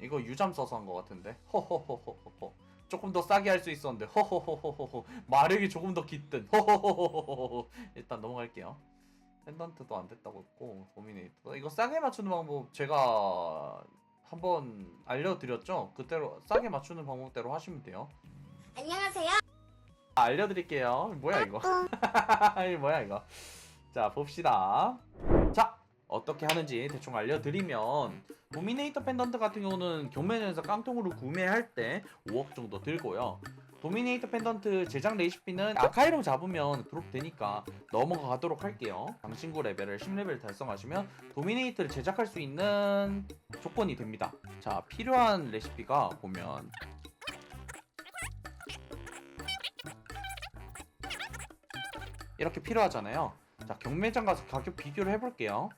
이거 유잠 써서 한 것 같은데? 허허허허허 조금 더 싸게 할 수 있었는데 허허허허허 마력이 조금 더 깃든. 허허허허허 일단 넘어갈게요. 펜던트도 안 됐다고 했고 도미네이터 이거 싸게 맞추는 방법 제가 한번 알려드렸죠? 그대로 싸게 맞추는 방법대로 하시면 돼요. 안녕하세요. 아, 알려드릴게요. 뭐야 이거? 이 뭐야 이거? 자 봅시다. 자 어떻게 하는지 대충 알려드리면 도미네이터 펜던트 같은 경우는 경매장에서 깡통으로 구매할 때 5억 정도 들고요 도미네이터 펜던트 제작 레시피는 아카이로 잡으면 드롭 되니까 넘어가도록 할게요 장신구 레벨을 10레벨 달성하시면 도미네이터를 제작할 수 있는 조건이 됩니다 자 필요한 레시피가 보면 이렇게 필요하잖아요. 자, 경매장 가서 가격 비교를 해볼게요.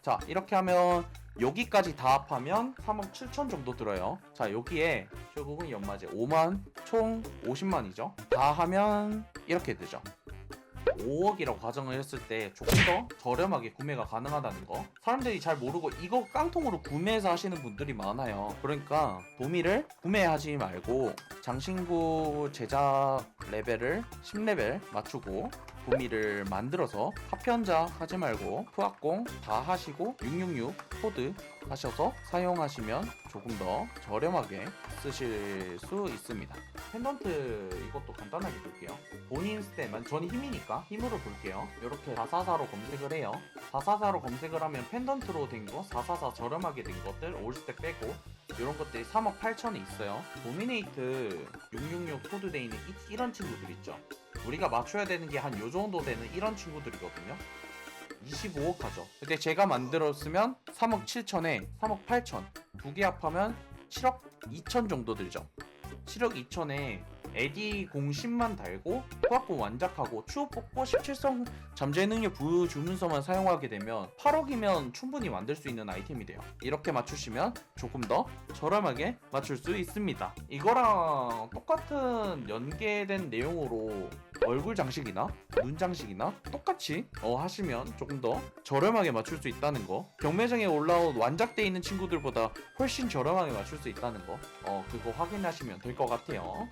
자, 이렇게 하면 여기까지 다 합하면 3억 7천 정도 들어요. 자, 여기에 결국은 연마제 5만 총 50만이죠. 다 하면 이렇게 되죠. 5억이라고 가정을 했을 때 조금 더 저렴하게 구매가 가능하다는 거. 사람들이 잘 모르고 이거 깡통으로 구매해서 하시는 분들이 많아요. 그러니까 도미를 구매하지 말고 장신구 제작 레벨을 10레벨 맞추고 도미를 만들어서 합편자 하지 말고 푸악공 다 하시고 666 코드 하셔서 사용하시면 조금 더 저렴하게 쓰실 수 있습니다. 펜던트 이것도 간단하게 볼게요. 본인 스탯만 저는 힘이니까 힘으로 볼게요. 이렇게 444로 검색을 해요. 444로 검색을 하면 펜던트로 된 거, 444 저렴하게 된 것들 올스택 빼고 이런 것들이 3억 8천에 있어요. 도미네이트 666 코드돼 있는 이, 이런 친구들 있죠. 우리가 맞춰야 되는 게 한 요 정도 되는 이런 친구들이거든요. 25억 하죠. 근데 제가 만들었으면 3억 7천에 3억 8천 두 개 합하면 7억 2천 정도 들죠. 7억 2천에 에디 공 10만 달고 포악공 완작하고 추후 뽑고 17성 잠재 능력 부여 주문서만 사용하게 되면 8억이면 충분히 만들 수 있는 아이템이 돼요. 이렇게 맞추시면 조금 더 저렴하게 맞출 수 있습니다. 이거랑 똑같은 연계된 내용으로 얼굴 장식이나 눈 장식이나 똑같이 어, 하시면 조금 더 저렴하게 맞출 수 있다는 거 경매장에 올라온 완작돼 있는 친구들보다 훨씬 저렴하게 맞출 수 있다는 거 어, 그거 확인하시면 될 것 같아요